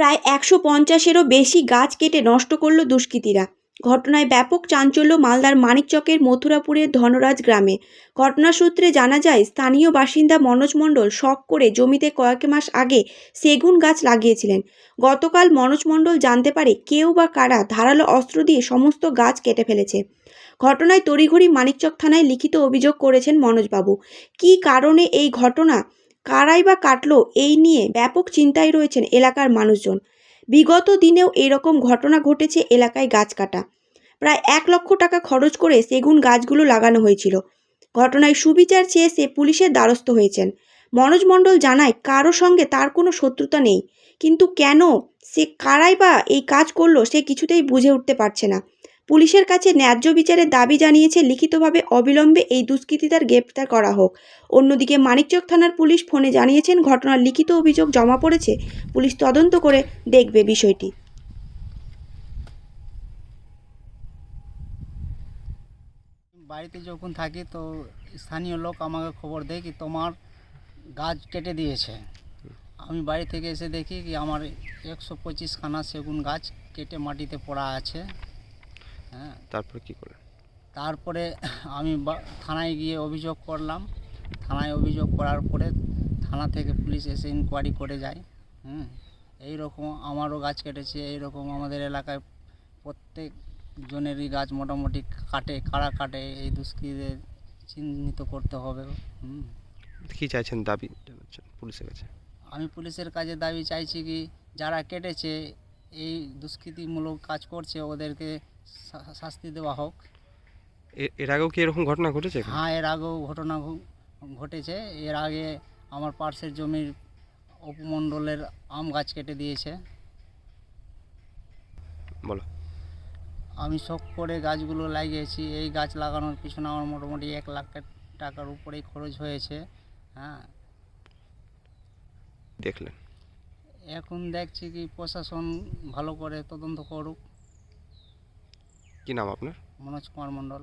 প্রায় একশো পঞ্চাশেরও বেশি গাছ কেটে নষ্ট করল দুষ্কৃতীরা। ঘটনায় ব্যাপক চাঞ্চল্য মালদার মানিকচকের মথুরাপুরের ধনরাজ গ্রামে। ঘটনা সূত্রে জানা যায়, স্থানীয় বাসিন্দা মনোজ মণ্ডল শখ করে জমিতে কয়েক মাস আগে সেগুন গাছ লাগিয়েছিলেন। গতকাল মনোজ মণ্ডল জানতে পারে, কেউ বা কারা ধারালো অস্ত্র দিয়ে সমস্ত গাছ কেটে ফেলেছে। ঘটনায় তড়িঘড়ি মানিকচক থানায় লিখিত অভিযোগ করেছেন মনোজবাবু। কী কারণে এই ঘটনা? কারাই বা কাটলো, এই নিয়ে ব্যাপক চিন্তায় রয়েছেন এলাকার মানুষজন। বিগত দিনেও এরকম ঘটনা ঘটেছে এলাকায় গাছ কাটা। প্রায় এক লক্ষ টাকা খরচ করে সেগুন গাছগুলো লাগানো হয়েছিল। ঘটনায় সুবিচার চেয়ে সে পুলিশের দ্বারস্থ হয়েছেন। মনোজ মণ্ডল জানায়, কারও সঙ্গে তার কোনো শত্রুতা নেই। কিন্তু কেন সে কারাই বা এই কাজ করল, সে কিছুতেই বুঝে উঠতে পারছে না। পুলিশের কাছে ন্যায্য বিচারের দাবি জানিয়েছে লিখিতভাবে অবিলম্বে এই দুষ্কৃতীদের গ্রেপ্তার করা হোক। অন্যদিকে মানিকচক থানার পুলিশ ফোনে জানিয়েছেন, ঘটনার লিখিত অভিযোগ জমা পড়েছে। পুলিশ তদন্ত করে দেখবে বিষয়টি। বাড়িতে যখন থাকি তো স্থানীয় লোক আমাকে খবর দেয় কি তোমার গাছ কেটে দিয়েছে। আমি বাড়ি থেকে এসে দেখি কি আমার একশো পঁচিশ খানা সেগুন গাছ কেটে মাটিতে পড়া আছে। হ্যাঁ। তারপর কি করে তারপরে আমি বা- থানায় গিয়ে অভিযোগ করলাম। থানায় অভিযোগ করার পরে থানা থেকে পুলিশ এসে ইনকোয়ারি করে যায়। হুম এই রকম আমারও গাছ কেটেছে এই রকম আমাদের এলাকায় প্রত্যেক জনেরই গাছ মোটামুটি কাটে কারা কাটে এই দুষ্কৃতীদের চিহ্নিত করতে হবে। হুম। কি চাইছেন দাবি পুলিশের কাছে? আমি পুলিশের কাছে দাবি চাইছি কি যারা কেটেছে এই দুষ্কৃতিমূলক কাজ করছে ওদেরকে শাস্তি দেওয়া হোক। এর আগেও কি এরকম ঘটনা ঘটেছে হ্যাঁ এর আগেও ঘটনা ঘটেছে। এর আগে আমার পার্শ্বের জমির উপমণ্ডলের আম গাছ কেটে দিয়েছে। বলো। আমি শখ করে গাছগুলো লাগিয়েছি। এই গাছ লাগানোর পিছনে আমার মোটামুটি এক লাখ টাকার উপরেই খরচ হয়েছে। হ্যাঁ। দেখলেন। এখন দেখছি কি প্রশাসন ভালো করে তদন্ত করুক। কি নাম আপনার? মনোজ কুমার মণ্ডল।